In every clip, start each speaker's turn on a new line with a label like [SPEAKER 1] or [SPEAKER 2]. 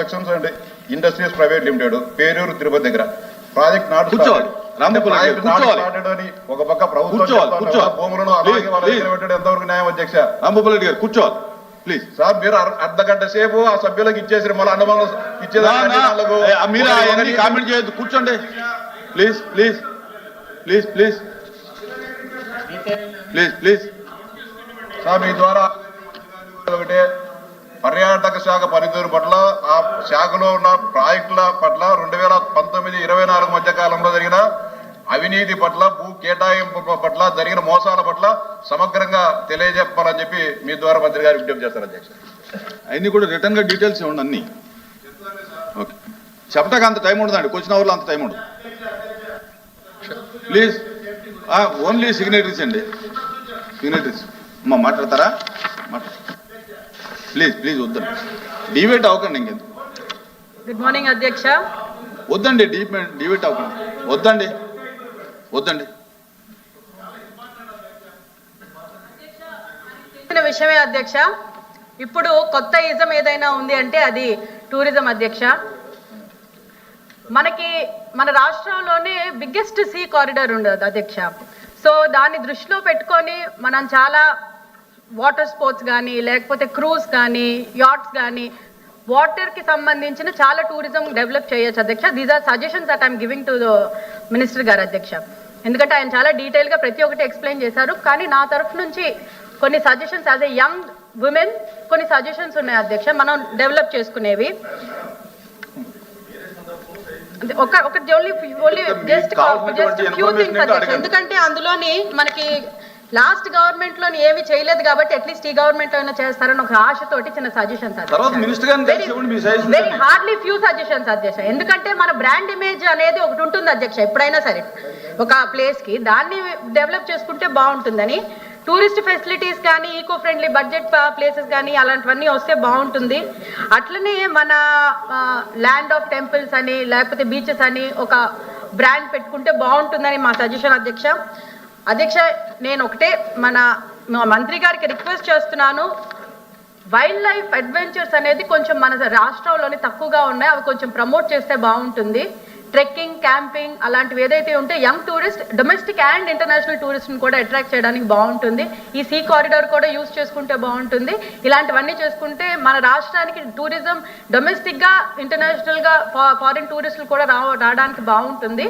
[SPEAKER 1] Constructions and industries private limited Peruru Tirupati దగ్గర. Project started. అని ఒక పక్క ప్రభుత్వం భూములను ఎంతవరకు న్యాయం అధ్యక్ష?
[SPEAKER 2] రాంభూపాల్ రెడ్డి గారు కూర్చోవాలి. ప్లీజ్
[SPEAKER 1] సార్ మీరు అర- అర్ధ గంట సేపు ఆ సభ్యులకు ఇచ్చేసి మళ్ళీ అనుభవం
[SPEAKER 2] కామెంట్ చేయొద్దు. కూర్చోండి. Please please please please please please
[SPEAKER 1] sir మీ ద్వారా ఒకటే పర్యాటక శాఖ పనితీరు పట్ల ఆ శాఖలో ఉన్న ప్రాజెక్టుల పట్ల రెండు వేల పంతొమ్మిది ఇరవై నాలుగు మధ్య కాలంలో జరిగిన అవినీతి పట్ల భూ కేటాయింపు పట్ల జరిగిన మోసాల పట్ల సమగ్రంగా తెలియజెప్పాలని చెప్పి మీ ద్వారా మంత్రి గారు విజ్ఞప్తి చేస్తారు అధ్యక్ష.
[SPEAKER 2] అవన్నీ కూడా రిటర్న్గా డీటెయిల్స్ ఇవ్వండి అన్ని. ఓకే చెప్పటానికి అంత టైం ఉండదండి క్వశ్చన్ అవర్లో అంత టైం ఉండదు. ప్లీజ్ ఓన్లీ సిగ్నేటరీస్ అండి. సిగ్నేటరీస్ అమ్మా మాట్లాడతారా? మాట్లాడు. ప్లీజ్ ప్లీజ్ వద్దండి. డివేట్ అవ్వకండి ఇంకెందుకు
[SPEAKER 3] గుడ్ మార్నింగ్ అధ్యక్ష.
[SPEAKER 2] వద్దండి డీప్ డివేట్ అవ్వకండి. వద్దండి. వద్దండి.
[SPEAKER 3] విషయమే అధ్యక్ష. ఇప్పుడు కొత్త ఇజం ఏదైనా ఉంది అంటే అది టూరిజం అధ్యక్ష. మనకి మన రాష్ట్రంలోనే బిగ్గెస్ట్ సీ కారిడార్ ఉండదు అధ్యక్ష. సో దాన్ని దృష్టిలో పెట్టుకొని మనం చాలా వాటర్ స్పోర్ట్స్ కానీ లేకపోతే క్రూజ్ కానీ యాట్స్ కానీ వాటర్కి సంబంధించిన చాలా టూరిజం డెవలప్ చేయొచ్చు అధ్యక్ష. These are suggestions that I'm giving to minister garu అధ్యక్ష. ఎందుకంటే ఆయన చాలా డీటెయిల్గా ప్రతి ఒక్కటి ఎక్స్ప్లెయిన్ చేశారు. కానీ నా తరఫు నుంచి కొన్ని suggestions as a young women కొన్ని సజెషన్స్ ఉన్నాయి అధ్యక్ష. మనం డెవలప్ చేసుకునేవి. ఒక ఒక only only just just few things అధ్యక్ష. ఎందుకంటే అందులోని మనకి లాస్ట్ గవర్నమెంట్లోని ఏమి చేయలేదు కాబట్టి అట్లీస్ట్ ఈ గవర్నమెంట్ అయినా చేస్తారని ఒక ఆశతోటి చిన్న suggestions very hardly few suggestions అధ్యక్ష. ఎందుకంటే మన బ్రాండ్ ఇమేజ్ అనేది ఒకటి ఉంటుంది అధ్యక్ష ఎప్పుడైనా సరే. ఒక ప్లేస్కి దాన్ని డెవలప్ చేసుకుంటే బాగుంటుందని టూరిస్ట్ ఫెసిలిటీస్ కానీ ఈకో ఫ్రెండ్లీ బడ్జెట్ ప్లేసెస్ కానీ అలాంటివన్నీ వస్తే బాగుంటుంది. అట్లనే మన ల్యాండ్ ఆఫ్ టెంపుల్స్ అని లేకపోతే బీచెస్ అని ఒక బ్రాండ్ పెట్టుకుంటే బాగుంటుందని మా సజెషన్ అధ్యక్ష. అధ్యక్ష నేను ఒకటే మన మంత్రి గారికి రిక్వెస్ట్ చేస్తున్నాను. వైల్డ్ లైఫ్ అడ్వెంచర్స్ అనేది కొంచెం మన రాష్ట్రంలోని తక్కువగా ఉన్నాయి. అవి కొంచెం ప్రమోట్ చేస్తే బాగుంటుంది. ట్రెక్కింగ్ క్యాంపింగ్ అలాంటివి ఏదైతే ఉంటే young tourist domestic and international టూరిస్ట్ని కూడా అట్రాక్ట్ చేయడానికి బాగుంటుంది. ఈ సీ కారిడార్ కూడా యూస్ చేసుకుంటే బాగుంటుంది. ఇలాంటివన్నీ చేసుకుంటే మన రాష్ట్రానికి టూరిజం డొమెస్టిక్గా ఇంటర్నేషనల్గా ఫారిన్ టూరిస్టులు కూడా రావడానికి బాగుంటుంది.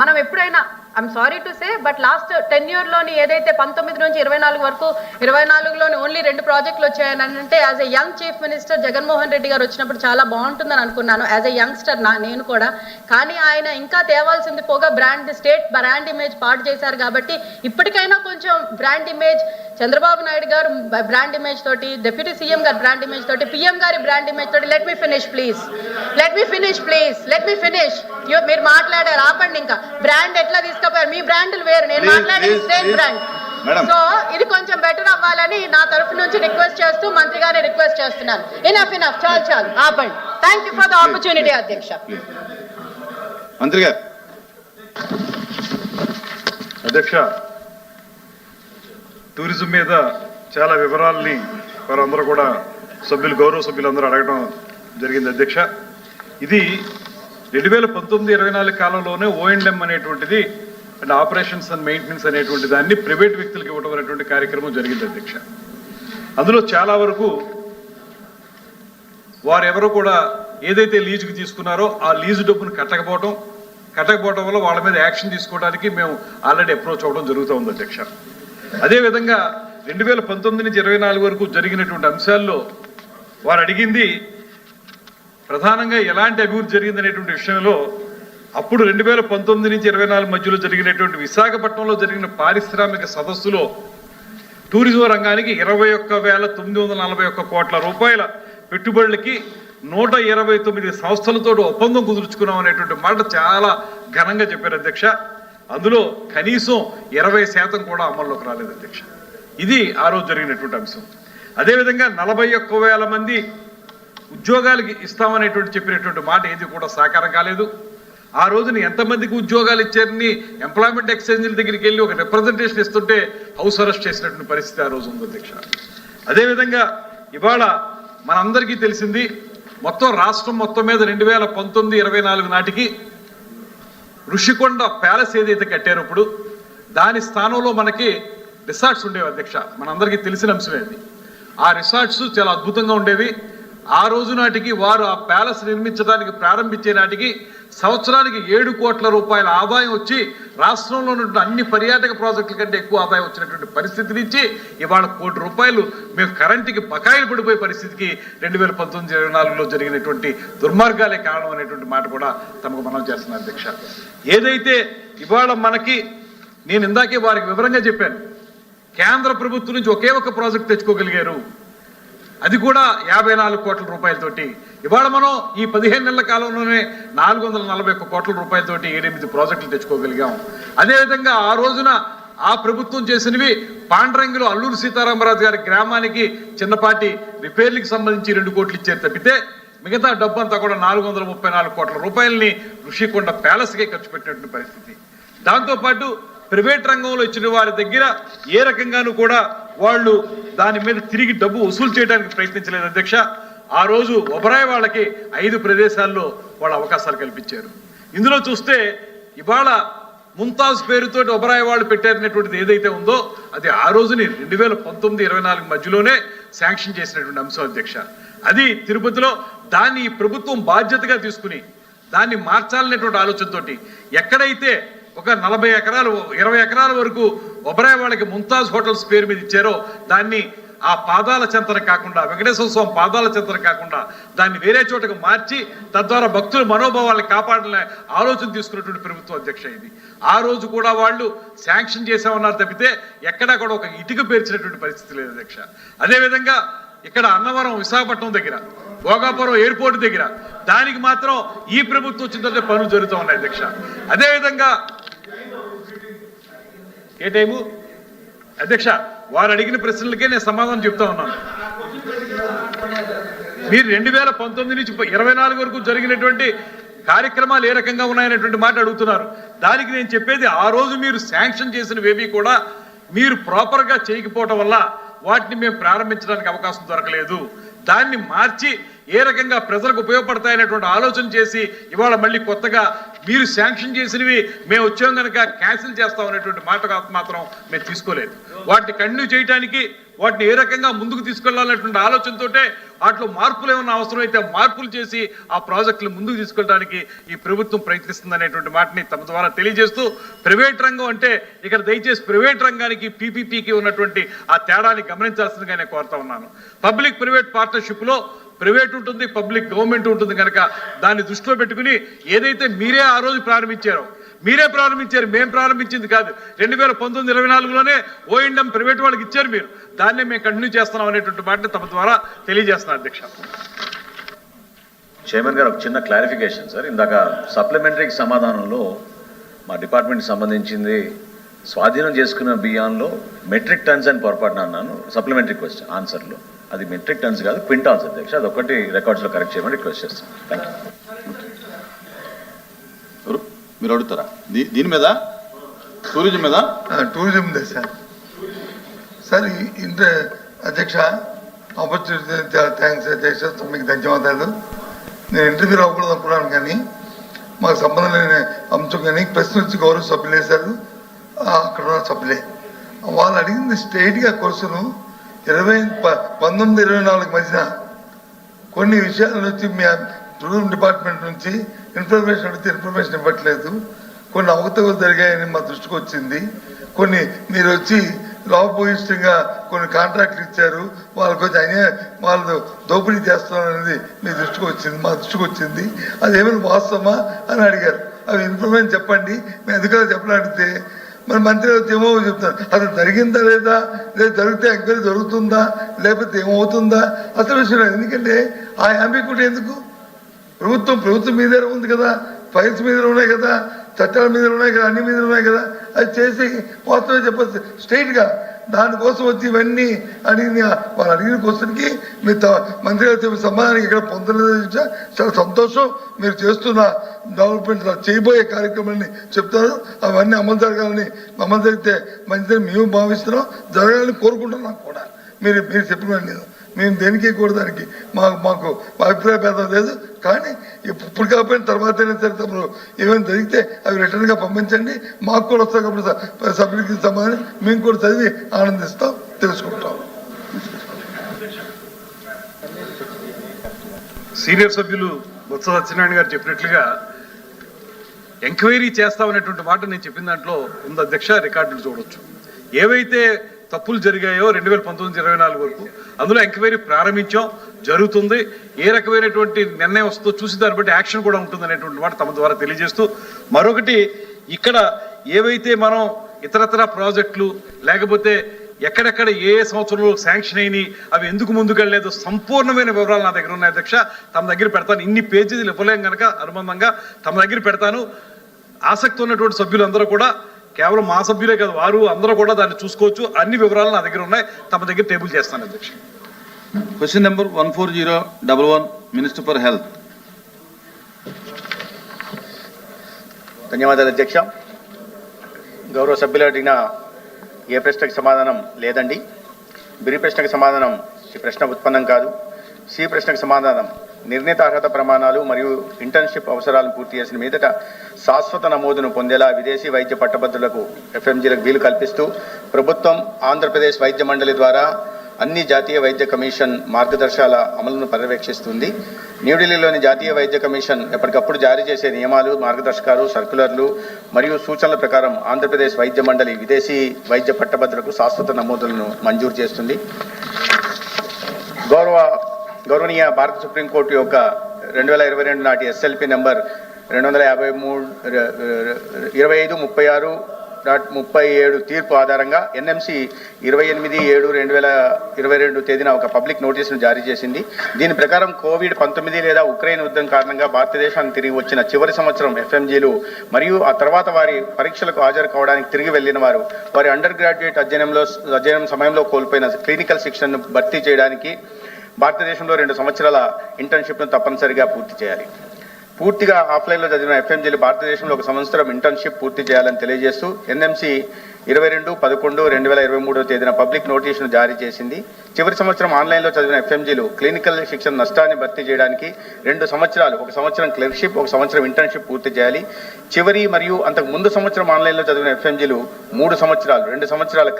[SPEAKER 3] మనం ఎప్పుడైనా I'm sorry to say but last ten ఇయర్లోని ఏదైతే పంతొమ్మిది నుంచి ఇరవై నాలుగు వరకు ఇరవై నాలుగులోని ఓన్లీ రెండు ప్రాజెక్టులు వచ్చాయని అంటే as a young chief minister Jaganmohan Reddy garu వచ్చినప్పుడు చాలా బాగుంటుందని అనుకున్నాను. యాజ్ ఎ యంగ్స్టర్ నా నేను కూడా. కానీ ఆయన ఇంకా తేవాల్సింది పోగా బ్రాండ్ స్టేట్ బ్రాండ్ ఇమేజ్ పాటు చేశారు కాబట్టి ఇప్పటికైనా కొంచెం brand image Chandrababu Naidu garu brand image తోటి డిప్యూటీ సీఎం గారి బ్రాండ్ ఇమేజ్ తోటి పిఎం గారి బ్రాండ్ ఇమేజ్ తోటి let me finish please let me finish please let me finish మీరు మాట్లాడారు ఆపండి ఇంకా. బ్రాండ్ ఎట్లా తీసుకపోయారు మీ బ్రాండ్లు వేరు. నేను మాట్లాడేది స్టేట్
[SPEAKER 2] please.
[SPEAKER 3] బ్రాండ్. సో ఇది కొంచెం బెటర్ అవ్వాలని నా తరఫు నుంచి రిక్వెస్ట్ చేస్తూ మంత్రి గారిని రిక్వెస్ట్ చేస్తున్నాను. ఇనఫ్ ఇనఫ్ చాలు చాలు. ఆపండి. Thank you for the opportunity అధ్యక్ష.
[SPEAKER 2] మంత్రి గారు.
[SPEAKER 4] అధ్యక్ష టూరిజం మీద చాలా వివరాల్ని వారందరూ కూడా సభ్యులు గౌరవ సభ్యులందరూ అడగడం జరిగింది అధ్యక్ష. ఇది రెండు వేల పంతొమ్మిది ఇరవై నాలుగు కాలంలోనే ఓఎండ్ఎం అనేటువంటిది అండ్ ఆపరేషన్స్ అండ్ మెయింటెనెన్స్ అనేటువంటి దాన్ని ప్రైవేట్ వ్యక్తులకు ఇవ్వడం అనేటువంటి కార్యక్రమం జరిగింది అధ్యక్ష. అందులో చాలా వరకు వారెవరు కూడా ఏదైతే లీజుకి తీసుకున్నారో ఆ లీజు డబ్బును కట్టకపోవడం కట్టకపోవడం వల్ల వాళ్ళ మీద యాక్షన్ తీసుకోవడానికి మేము ఆల్రెడీ అప్రోచ్ అవ్వడం జరుగుతూ ఉంది అధ్యక్ష. అదేవిధంగా రెండు వేల పంతొమ్మిది నుంచి ఇరవై నాలుగు వరకు జరిగినటువంటి అంశాల్లో వారు అడిగింది ప్రధానంగా ఎలాంటి అభివృద్ధి జరిగిందనేటువంటి విషయంలో అప్పుడు రెండు వేల పంతొమ్మిది నుంచి ఇరవై నాలుగు మధ్యలో జరిగినటువంటి విశాఖపట్నంలో జరిగిన పారిశ్రామిక సదస్సులో టూరిజం రంగానికి ఇరవై ఒక్క వేల తొమ్మిది వందల నలభై ఒక్క కోట్ల రూపాయల పెట్టుబడులకి నూట ఇరవై తొమ్మిది సంస్థలతో ఒప్పందం కుదుర్చుకున్నాం అనేటువంటి మాట చాలా ఘనంగా చెప్పారు అధ్యక్ష. అందులో కనీసం ఇరవై శాతం కూడా అమల్లోకి రాలేదు అధ్యక్ష. ఇది ఆ రోజు జరిగినటువంటి అంశం. అదేవిధంగా నలభై ఒక్క వేల మంది ఉద్యోగాలకి ఇస్తామనేటువంటి చెప్పినటువంటి మాట ఏది కూడా సాకారం కాలేదు. ఆ రోజున ఎంతమందికి ఉద్యోగాలు ఇచ్చారని ఎంప్లాయ్మెంట్ ఎక్స్చేంజ్ల దగ్గరికి వెళ్ళి ఒక రిప్రజెంటేషన్ ఇస్తుంటే హౌస్ అరెస్ట్ చేసినటువంటి పరిస్థితి ఆ రోజు ఉంది అధ్యక్ష. అదేవిధంగా ఇవాళ మనందరికీ తెలిసింది మొత్తం రాష్ట్రం మొత్తం మీద రెండు వేల పంతొమ్మిది ఇరవై నాలుగు నాటికి ఋషికొండ ప్యాలెస్ ఏదైతే కట్టారో ఇప్పుడు దాని స్థానంలో మనకి రిసార్ట్స్ ఉండేవి అధ్యక్ష. మనందరికీ తెలిసిన అంశమే అది. ఆ రిసార్ట్స్ చాలా అద్భుతంగా ఉండేవి. ఆ రోజు నాటికి వారు ఆ ప్యాలెస్ నిర్మించడానికి ప్రారంభించే నాటికి సంవత్సరానికి ఏడు కోట్ల రూపాయల ఆదాయం వచ్చి రాష్ట్రంలో ఉన్నటువంటి అన్ని పర్యాటక ప్రాజెక్టుల కంటే ఎక్కువ ఆదాయం వచ్చినటువంటి పరిస్థితి నుంచి ఇవాళ కోటి రూపాయలు మేము కరెంటుకి బకాయిలు పడిపోయే పరిస్థితికి రెండు వేల పంతొమ్మిది ఇరవై నాలుగులో జరిగినటువంటి దుర్మార్గాలే కారణం అనేటువంటి మాట కూడా తమకు మనం చేస్తున్న అధ్యక్ష. ఏదైతే ఇవాళ మనకి నేను ఇందాకే వారికి వివరంగా చెప్పాను కేంద్ర ప్రభుత్వం నుంచి ఒకే ఒక ప్రాజెక్ట్ తెచ్చుకోగలిగారు. అది కూడా యాభై నాలుగు కోట్ల రూపాయలతోటి. ఇవాళ మనం ఈ పదిహేను నెలల కాలంలోనే నాలుగు వందల నలభై ఒక్క కోట్ల రూపాయలతోటి ఏడెనిమిది ప్రాజెక్టులు తెచ్చుకోగలిగాం. అదేవిధంగా ఆ రోజున ఆ ప్రభుత్వం చేసినవి పాండ్రంగిలో అల్లూరు సీతారామరాజు గారి గ్రామానికి చిన్నపాటి రిపేర్లకు సంబంధించి రెండు కోట్లు ఇచ్చారు తప్పితే మిగతా డబ్బంతా కూడా నాలుగు వందల ముప్పై నాలుగు కోట్ల రూపాయలని ఋషికొండ ప్యాలెస్కే ఖర్చు పెట్టినటువంటి పరిస్థితి. దాంతోపాటు ప్రైవేట్ రంగంలో ఇచ్చిన వారి దగ్గర ఏ రకంగానూ కూడా వాళ్ళు దాని మీద తిరిగి డబ్బు వసూలు చేయడానికి ప్రయత్నించలేదు అధ్యక్ష. ఆ రోజు ఒబరాయ్ వాళ్ళకి ఐదు ప్రదేశాల్లో వాళ్ళ అవకాశాలు కల్పించారు. ఇందులో చూస్తే ఇవాళ ముంతాజ్ పేరుతోటి ఒబరాయ్ వాళ్ళు పెట్టారనేటువంటిది ఏదైతే ఉందో అది ఆ రోజుని రెండు వేల పంతొమ్మిది ఇరవై నాలుగు మధ్యలోనే శాంక్షన్ చేసినటువంటి అంశం అధ్యక్ష. అది తిరుపతిలో దాన్ని ప్రభుత్వం బాధ్యతగా తీసుకుని దాన్ని మార్చాలనేటువంటి ఆలోచనతోటి ఎక్కడైతే ఒక నలభై ఎకరాలు ఇరవై ఎకరాల వరకు ఒబరాయ్ వాళ్ళకి ముంతాజ్ హోటల్స్ పేరు మీద ఇచ్చారో దాన్ని ఆ పాదాల చెంతన కాకుండా వెంకటేశ్వర స్వామి పాదాల చెంతన కాకుండా దాన్ని వేరే చోటకు మార్చి తద్వారా భక్తుల మనోభావాలను కాపాడాలనే ఆలోచన తీసుకున్నటువంటి ప్రభుత్వం అధ్యక్ష ఇది. ఆ రోజు కూడా వాళ్ళు శాంక్షన్ చేసామన్నారు తప్పితే ఎక్కడా కూడా ఒక ఇటుక పేర్చినటువంటి పరిస్థితి లేదు అధ్యక్ష. అదేవిధంగా ఇక్కడ అన్నవరం విశాఖపట్నం దగ్గర భోగాపురం ఎయిర్పోర్ట్ దగ్గర దానికి మాత్రం ఈ ప్రభుత్వం వచ్చిన పనులు జరుగుతూ ఉన్నాయి అధ్యక్ష. అదేవిధంగా ఏ టైము అధ్యక్ష వారు అడిగిన ప్రశ్నలకే నేను సమాధానం చెప్తా ఉన్నాను. మీరు రెండు వేల పంతొమ్మిది నుంచి ఇరవై నాలుగు వరకు జరిగినటువంటి కార్యక్రమాలు ఏ రకంగా ఉన్నాయనేటువంటి మాట అడుగుతున్నారు. దానికి నేను చెప్పేది ఆ రోజు మీరు శాంక్షన్ చేసినవేవి కూడా మీరు ప్రాపర్గా చేయకపోవటం వల్ల వాటిని మేము ప్రారంభించడానికి అవకాశం దొరకలేదు. దాన్ని మార్చి ఏ రకంగా ప్రజలకు ఉపయోగపడతాయనేటువంటి ఆలోచన చేసి ఇవాళ మళ్ళీ కొత్తగా మీరు శాంక్షన్ చేసినవి మేము వచ్చాం కనుక క్యాన్సిల్ చేస్తాం అనేటువంటి మాట మాత్రం మేము తీసుకోలేదు. వాటిని కంటిన్యూ చేయడానికి వాటిని ఏ రకంగా ముందుకు తీసుకెళ్ళాలనేటువంటి ఆలోచనతోటే వాటిలో మార్పులు ఏమన్నా అవసరమైతే మార్పులు చేసి ఆ ప్రాజెక్టులు ముందుకు తీసుకెళ్ళడానికి ఈ ప్రభుత్వం ప్రయత్నిస్తుంది అనేటువంటి మాటని తమ ద్వారా తెలియజేస్తూ ప్రైవేట్ రంగం అంటే ఇక్కడ దయచేసి ప్రైవేట్ రంగానికి పీపీపీకి ఉన్నటువంటి ఆ తేడాని గమనించాల్సిందిగా నేను కోరుతా ఉన్నాను. పబ్లిక్ ప్రైవేట్ పార్ట్నర్షిప్లో ప్రైవేట్ ఉంటుంది పబ్లిక్ గవర్నమెంట్ ఉంటుంది కనుక దాన్ని దృష్టిలో పెట్టుకుని ఏదైతే మీరే ఆ రోజు ప్రారంభించారో మీరే ప్రారంభించారు మేము ప్రారంభించింది కాదు. రెండు వేల పంతొమ్మిది ఇరవై నాలుగులోనే ఓఎండం ప్రైవేట్ వాళ్ళకి ఇచ్చారు మీరు. దాన్నే మేము కంటిన్యూ చేస్తున్నాం అనేటువంటి మాటని తమ ద్వారా తెలియజేస్తున్నాను అధ్యక్ష.
[SPEAKER 5] చైర్మన్ గారు ఒక చిన్న క్లారిఫికేషన్ సార్. ఇందాక సప్లిమెంటరీకి సమాధానంలో మా డిపార్ట్మెంట్కి సంబంధించింది స్వాధీనం చేసుకున్న బియ్యంలో మెట్రిక్ టన్స్ అని పొరపాటున అన్నాను సప్లిమెంటరీ క్వశ్చన్ ఆన్సర్లో. అది మెట్రిక్ టన్స్ కాదు క్వింటాల్స్ అధ్యక్ష అది ఒకటి రికార్డ్స్లో కరెక్ట్ చేయమని రిక్వెస్ట్ చేస్తాను థ్యాంక్ యూ
[SPEAKER 2] ఎవరు? మీరు అడుగుతారా? దీ- దీని మీద? టూరిజం మీద?
[SPEAKER 6] Tourism they sir. సార్ ఇంత అధ్యక్ష ఆపర్చునిటీ థ్యాంక్స్ అధ్యక్ష మీకు ధన్యవాదాలు. నేను ఇంటర్వ్యూ అవ్వకూడదు అనుకున్నాను కానీ మాకు సంబంధం లేని అంశం కానీ ప్రశ్న వచ్చి గౌరవ సభ్యులు వేశారు ఆ, అక్కడ ఉన్న సభ్యులే. వాళ్ళు అడిగింది స్ట్రైట్గా క్వశ్చన్ ఇరవై ప- పంతొమ్మిది ఇరవై నాలుగు మధ్యన కొన్ని విషయాల నుంచి మీ టూరిజం డిపార్ట్మెంట్ నుంచి ఇన్ఫర్మేషన్ అడిగితే ఇన్ఫర్మేషన్ ఇవ్వట్లేదు. కొన్ని అవకతవకలు జరిగాయని మా దృష్టికి వచ్చింది. కొన్ని మీరు వచ్చి లాభపోయిష్టంగా కొన్ని కాంట్రాక్ట్లు ఇచ్చారు. వాళ్ళకి వచ్చి అన్యాయ వాళ్ళు దోపిడీ చేస్తున్నారనేది మీ దృష్టికి వచ్చింది మా దృష్టికి వచ్చింది. అది ఏమైనా వాస్తవమా అని అడిగారు. అవి ఇన్ఫర్మేషన్ చెప్పండి. మేము ఎందుకో చెప్పని మన మంత్రి ఏమో చెప్తాను అసలు జరిగిందా లేదా? లేదా జరిగితే ఎంక్వైరీ జరుగుతుందా? లేకపోతే ఏమవుతుందా? అసలు విషయం ఎందుకంటే ఆ అంబికుడు ఎందుకు? ప్రభుత్వం ప్రభుత్వం మీదే ఉంది కదా. ఫైల్స్ మీద ఉన్నాయి కదా. చట్టాల మీద ఉన్నాయి కదా. అన్ని మీద ఉన్నాయి కదా. అది చేసి వాస్తవం చెప్పచ్చు. స్ట్రైట్గా దానికోసం వచ్చి ఇవన్నీ అడిగిన వాళ్ళు అడిగిన క్వశ్చన్కి మీ త- మంత్రి గారు చెప్పిన ఇక్కడ పొందలేదు చాలా సంతోషం. మీరు చేస్తున్న డెవలప్మెంట్ చేయబోయే కార్యక్రమాన్ని చెప్తారు. అవన్నీ అమలు జరగాలని అమలు జరిగితే మంచిదని మేము భావిస్తున్నాం. జరగాలని కోరుకుంటున్నాం కూడా. మీరు మీరు చెప్పిన నేను మేము దేనికి కూడా దానికి? మాకు మాకు అభిప్రాయ భేదం లేదు. కానీ ఇప్పుడు కాకపోయిన తర్వాత అయినా ఏమైనా జరిగితే అవి రిటర్న్గా పంపించండి. మాకు కూడా వస్తాయి కాబట్టి సభ్యులకి సంబంధించి మేము కూడా చదివి ఆనందిస్తాం తెలుసుకుంటాం.
[SPEAKER 4] సీనియర్ సభ్యులు బొత్స సత్యనారాయణ గారు చెప్పినట్లుగా ఎంక్వైరీ చేస్తామనేటువంటి మాట నేను చెప్పిన దాంట్లో ఉంది. అధ్యక్ష రికార్డులు చూడొచ్చు. ఏవైతే తప్పులు జరిగాయో రెండు వేల పంతొమ్మిది ఇరవై నాలుగు వరకు. అందులో ఎంక్వైరీ ప్రారంభించాం జరుగుతుంది. ఏ రకమైనటువంటి నిర్ణయం వస్తుందో చూసి దాన్ని బట్టి యాక్షన్ కూడా ఉంటుంది అనేటువంటి మాట తమ ద్వారా తెలియజేస్తూ మరొకటి ఇక్కడ ఏవైతే మనం ఇతరతర ప్రాజెక్టులు లేకపోతే ఎక్కడెక్కడ ఏ ఏ సంవత్సరంలో శాంక్షన్ అయినాయి అవి ఎందుకు ముందుకెళ్ళలేదు సంపూర్ణమైన వివరాలు నా దగ్గర ఉన్నాయి అధ్యక్ష. తమ దగ్గర పెడతాను. ఇన్ని పేజీలు ఇవ్వలేం కనుక అనుబంధంగా తమ దగ్గర పెడతాను. ఆసక్తి ఉన్నటువంటి సభ్యులందరూ కూడా కేవలం మా సభ్యులే కాదు వారు అందరూ కూడా దాన్ని చూసుకోవచ్చు. అన్ని వివరాలు నా దగ్గర ఉన్నాయి. తమ దగ్గర టేబుల్ చేస్తాను అధ్యక్ష.
[SPEAKER 2] Question number one four zero double one minister for health
[SPEAKER 7] ధన్యవాదాలు అధ్యక్ష. గౌరవ సభ్యులు అడిగిన ఏ ప్రశ్నకి సమాధానం లేదండి. బిరి ప్రశ్నకి సమాధానం ఈ ప్రశ్న ఉత్పన్నం కాదు. సి ప్రశ్నకు సమాధానం నిర్ణీత అర్హత ప్రమాణాలు మరియు ఇంటర్న్షిప్ అవసరాలను పూర్తి చేసిన మీదట శాశ్వత నమోదును పొందేలా విదేశీ వైద్య పట్టభద్రులకు ఎఫ్ఎంజీలకు వీలు కల్పిస్తూ ప్రభుత్వం ఆంధ్రప్రదేశ్ వైద్య మండలి ద్వారా అన్ని జాతీయ వైద్య కమిషన్ మార్గదర్శకాల అమలును పర్యవేక్షిస్తుంది. న్యూఢిల్లీలోని జాతీయ వైద్య కమిషన్ ఎప్పటికప్పుడు జారీ చేసే నియమాలు మార్గదర్శకాలు సర్కులర్లు మరియు సూచనల ప్రకారం ఆంధ్రప్రదేశ్ వైద్య మండలి విదేశీ వైద్య పట్టభద్రులకు శాశ్వత నమోదులను మంజూరు చేస్తుంది. గౌరవ గౌరవనీయ భారత సుప్రీంకోర్టు యొక్క రెండు వేల ఇరవై రెండు నాటి ఎస్ఎల్పి నెంబర్ రెండు వందల యాభై మూడు ఇరవై ఐదు ముప్పై ఆరు డాట్ ముప్పై ఏడు తీర్పు ఆధారంగా ఎన్ఎంసి ఇరవై ఎనిమిది ఏడు రెండు వేల ఇరవై రెండు తేదీన ఒక పబ్లిక్ నోటీసును జారీ చేసింది. దీని ప్రకారం కోవిడ్ పంతొమ్మిది లేదా ఉక్రెయిన్ యుద్ధం కారణంగా భారతదేశానికి తిరిగి వచ్చిన చివరి సంవత్సరం ఎఫ్ఎంజీలు మరియు ఆ తర్వాత వారి పరీక్షలకు హాజరు కావడానికి తిరిగి వెళ్ళిన వారు వారి అండర్ గ్రాడ్యుయేట్ అధ్యయనంలో అధ్యయనం సమయంలో కోల్పోయిన క్లినికల్ శిక్షణను భర్తీ చేయడానికి భారతదేశంలో రెండు సంవత్సరాల ఇంటర్న్షిప్ను తప్పనిసరిగా పూర్తి చేయాలి. పూర్తిగా ఆఫ్లైన్లో చదివిన ఎఫ్ఎంజీలు భారతదేశంలో ఒక సంవత్సరం ఇంటర్న్షిప్ పూర్తి చేయాలని తెలియజేస్తూ ఎన్ఎంసి ఇరవై రెండు పదకొండు రెండు వేల ఇరవై మూడో తేదీన పబ్లిక్ నోటీసును జారీ చేసింది. చివరి సంవత్సరం ఆన్లైన్లో చదివిన ఎఫ్ఎంజీలు క్లినికల్ శిక్షణ నష్టాన్ని భర్తీ చేయడానికి రెండు సంవత్సరాలు ఒక సంవత్సరం క్లర్క్షిప్ ఒక సంవత్సరం ఇంటర్న్షిప్ పూర్తి చేయాలి. చివరి మరియు అంతకు ముందు సంవత్సరం ఆన్లైన్లో చదివిన ఎఫ్ఎంజీలు మూడు సంవత్సరాలు రెండు సంవత్సరాల